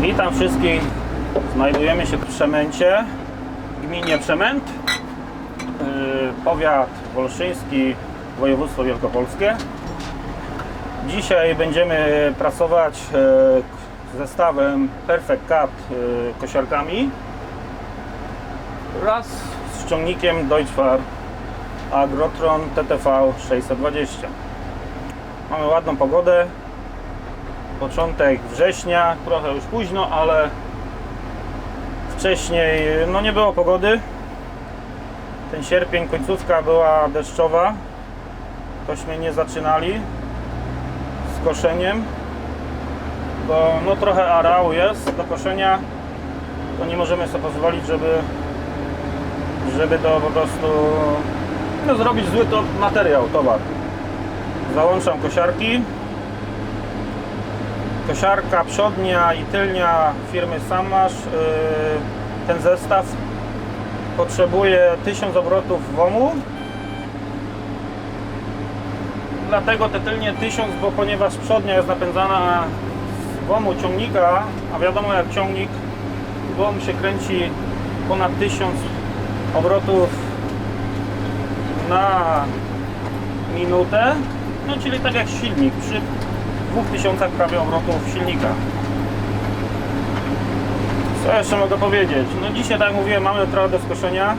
Witam wszystkich. Znajdujemy się w Przemęcie, gminie Przemęt, yy, powiat wolszyński, województwo wielkopolskie. Dzisiaj będziemy pracować z zestawem Perfect Cut yy, kosiarkami wraz z ciągnikiem Deutschfar Agrotron TTV 620. Mamy ładną pogodę, początek września, trochę już późno, ale wcześniej no nie było pogody. Ten sierpień, końcówka była deszczowa. Tośmy nie zaczynali z koszeniem, bo no trochę areału jest do koszenia. To nie możemy sobie pozwolić, żeby żeby to po prostu no, zrobić zły to materiał, towar. Załączam kosiarki. Kosiarka przodnia i tylnia firmy Samasz. Yy, ten zestaw potrzebuje 1000 obrotów WOMU. Dlatego te tylnie 1000, bo ponieważ przodnia jest napędzana z WOMu ciągnika, a wiadomo jak ciągnik WOM się kręci ponad 1000 obrotów na minutę, no czyli tak jak silnik, przy 2000 prawie obrotów silnika. Co jeszcze mogę powiedzieć? No dzisiaj, tak jak mówiłem, mamy trochę do skoszenia.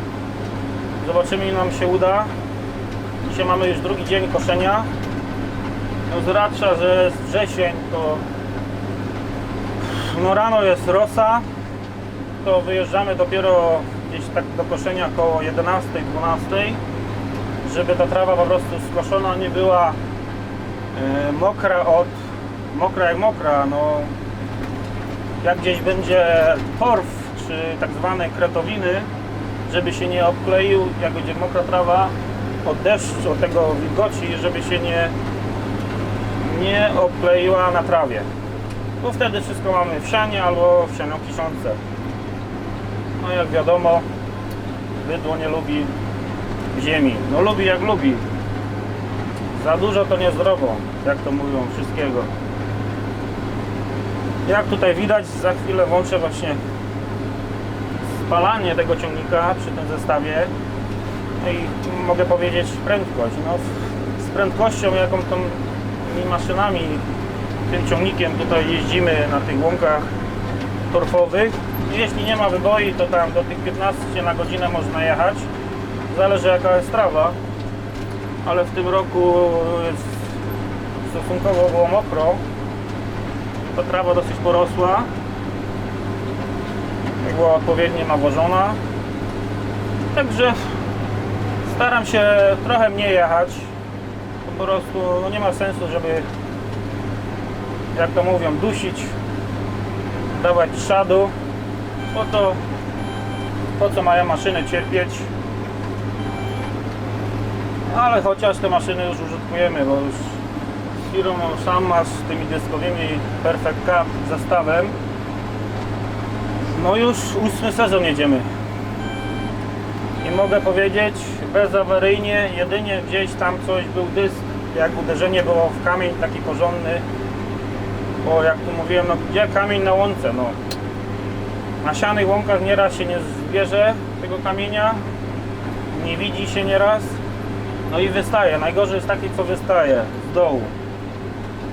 Zobaczymy, ile nam się uda. Dzisiaj mamy już drugi dzień koszenia. No z że jest wrzesień, to no rano jest rosa, to wyjeżdżamy dopiero gdzieś tak do koszenia około 11-12 żeby ta trawa po prostu skoszona nie była e, mokra od mokra jak mokra, no jak gdzieś będzie torf czy tak zwane kretowiny, żeby się nie obkleił, jak będzie mokra trawa od deszczu, od tego wilgoci, żeby się nie nie obkleiła na trawie. Bo wtedy wszystko mamy w sianie albo w sianią kiszące. No jak wiadomo, bydło nie lubi ziemi. No lubi jak lubi. Za dużo to niezdrowo, jak to mówią, wszystkiego. Jak tutaj widać, za chwilę włączę właśnie spalanie tego ciągnika przy tym zestawie. No i mogę powiedzieć prędkość. No, z prędkością, jaką tymi maszynami, tym ciągnikiem tutaj jeździmy na tych łąkach torfowych. Jeśli nie ma wyboi, to tam do tych 15 na godzinę można jechać. Zależy jaka jest trawa, ale w tym roku jest stosunkowo było mokro. Ta trawa dosyć porosła. Była odpowiednio nawożona. Także staram się trochę mniej jechać. Po prostu nie ma sensu, żeby jak to mówią, dusić, dawać trzadu. Po to, po co mają maszyny cierpieć, ale chociaż te maszyny już użytkujemy, bo już firmą Shamma z tymi dyskowymi Perfect Cup zestawem. No już ósmy sezon jedziemy. I mogę powiedzieć bezawaryjnie, jedynie gdzieś tam coś był dysk, jak uderzenie było w kamień taki porządny. Bo jak tu mówiłem, no gdzie kamień na łące, no. Na sianych łąkach nieraz się nie zbierze tego kamienia nie widzi się nieraz. No i wystaje. Najgorzej jest taki, co wystaje z dołu.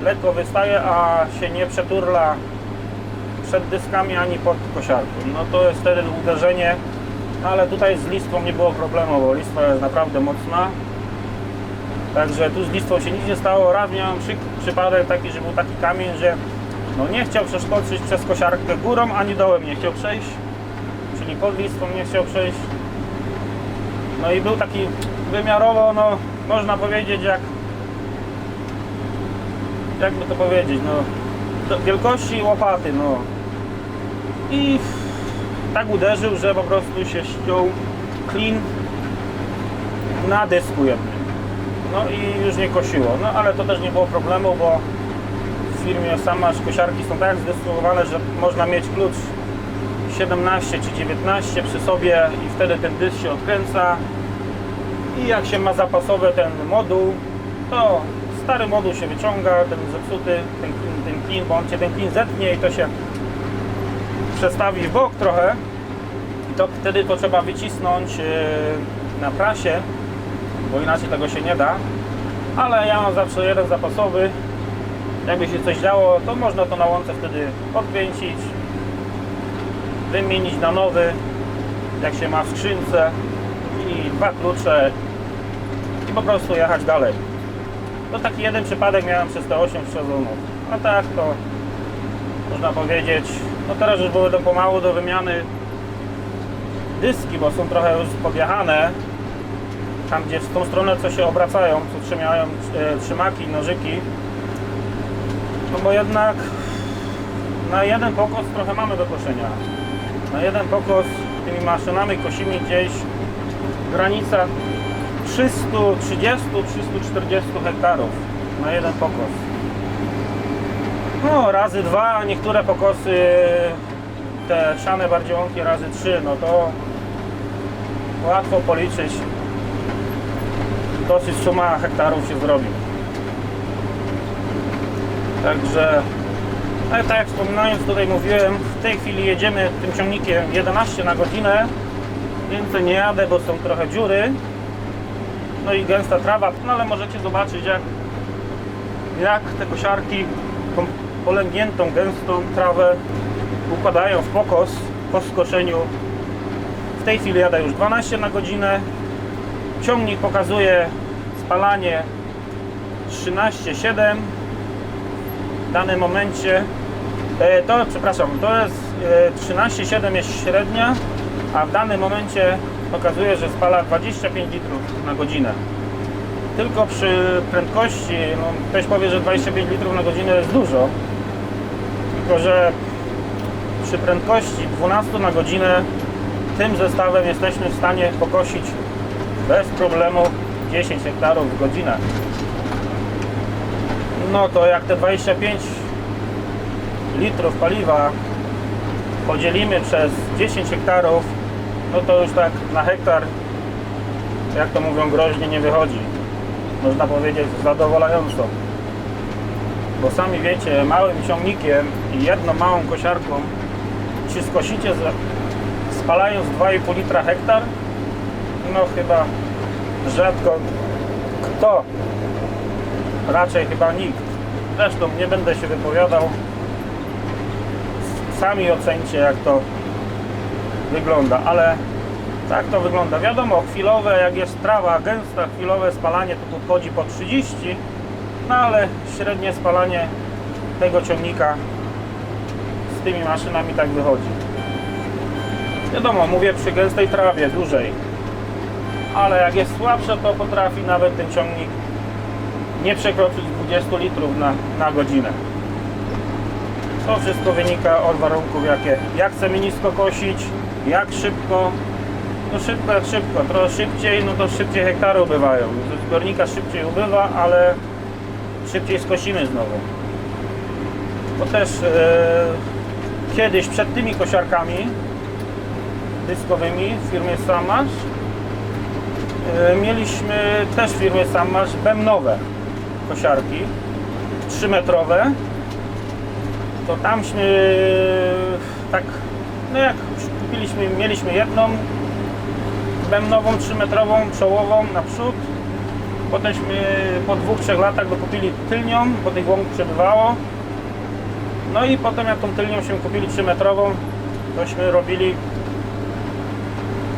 Lekko wystaje, a się nie przeturla przed dyskami ani pod kosiarką. No to jest wtedy uderzenie, no ale tutaj z listwą nie było problemu, bo listwa jest naprawdę mocna. Także tu z listwą się nic nie stało. Raz miałem przy, przypadek taki, że był taki kamień, że no nie chciał przeskoczyć przez kosiarkę górą, ani dołem nie chciał przejść. Czyli pod listwą nie chciał przejść. No i był taki wymiarowo, no można powiedzieć jak jakby to powiedzieć, no do wielkości łopaty, no. I tak uderzył, że po prostu się ściął klin na dysku jednym. No i już nie kosiło, no ale to też nie było problemu, bo w firmie sama kosiarki są tak zdecydowane, że można mieć klucz 17 czy 19 przy sobie i wtedy ten dysk się odkręca. I jak się ma zapasowy ten moduł, to stary moduł się wyciąga, ten zepsuty, ten, ten klin, bo on cię ten klin zetnie i to się przestawi w bok trochę i to wtedy to trzeba wycisnąć e, na prasie, bo inaczej tego się nie da. Ale ja mam zawsze jeden zapasowy. Jakby się coś działo, to można to na łące wtedy odkręcić, wymienić na nowy, jak się ma w skrzynce i dwa klucze i po prostu jechać dalej. To taki jeden przypadek miałem przez te 8 sezonów. A tak to można powiedzieć, no teraz już były do pomału do wymiany dyski, bo są trochę już podjechane. Tam gdzie w tą stronę co się obracają, co trzymają e, trzymaki, nożyki. No bo jednak na jeden pokos trochę mamy do koszenia. Na jeden pokos tymi maszynami kosimy gdzieś granica 330-340 hektarów na jeden pokos. No razy dwa, niektóre pokosy te szane bardziej łąkie razy trzy, no to łatwo policzyć. Dosyć suma hektarów się zrobi. Także, ale tak jak wspominając, tutaj mówiłem, w tej chwili jedziemy tym ciągnikiem 11 na godzinę. Więcej nie jadę, bo są trochę dziury. No i gęsta trawa, no ale możecie zobaczyć jak, jak te kosiarki tą polęgniętą, gęstą trawę układają w pokos po skoszeniu. W tej chwili jadę już 12 na godzinę. Ciągnik pokazuje spalanie 13,7 w danym momencie. E, to, przepraszam, to jest e, 13,7 jest średnia, a w danym momencie pokazuje, że spala 25 litrów na godzinę. Tylko przy prędkości, no ktoś powie, że 25 litrów na godzinę jest dużo, tylko że przy prędkości 12 na godzinę tym zestawem jesteśmy w stanie pokosić bez problemu 10 hektarów w godzinę. No to jak te 25 litrów paliwa podzielimy przez 10 hektarów, no to już tak na hektar, jak to mówią groźnie, nie wychodzi. Można powiedzieć zadowalająco. Bo sami wiecie, małym ciągnikiem i jedną małą kosiarką czy skosicie spalając 2,5 litra hektar? No chyba rzadko kto. Raczej chyba nikt. Zresztą nie będę się wypowiadał. Sami ocencie jak to wygląda, ale tak to wygląda. Wiadomo, chwilowe, jak jest trawa gęsta, chwilowe spalanie to podchodzi po 30, no ale średnie spalanie tego ciągnika z tymi maszynami tak wychodzi. Wiadomo, mówię przy gęstej trawie dłużej, ale jak jest słabsze, to potrafi nawet ten ciągnik nie przekroczyć 20 litrów na, na godzinę. To wszystko wynika od warunków, jakie, jak chcemy nisko kosić, jak szybko. No szybko jak szybko, trochę szybciej, no to szybciej hektarów ubywają. Ze zbiornika szybciej ubywa, ale szybciej skosimy znowu. Bo też e, kiedyś przed tymi kosiarkami dyskowymi w firmie Samasz e, mieliśmy też w firmie Samasz bębnowe kosiarki 3 metrowe to tamśmy tak no jak kupiliśmy, mieliśmy jedną bębnową 3 metrową czołową naprzód. Potemśmy po dwóch, trzech latach dokupili tylnią, bo tych łąk przebywało. No i potem jak tą tylnią się kupili 3 metrową tośmy robili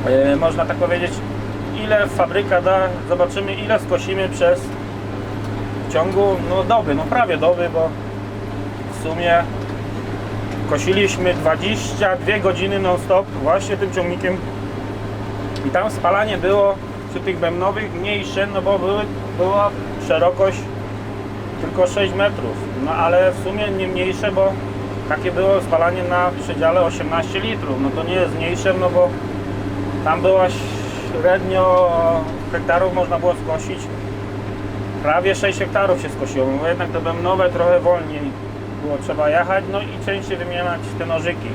e, można tak powiedzieć ile fabryka da, zobaczymy ile skosimy przez w ciągu no, doby, no prawie doby, bo w sumie kosiliśmy 22 godziny non stop właśnie tym ciągnikiem. I tam spalanie było przy tych bębnowych mniejsze, no bo były, była szerokość tylko 6 metrów, no ale w sumie nie mniejsze, bo takie było spalanie na przedziale 18 litrów, no to nie jest mniejsze, no bo tam była średnio hektarów można było skosić. Prawie 6 hektarów się skosiło, bo jednak te bębnowe trochę wolniej było trzeba jechać, no i częściej wymieniać te nożyki.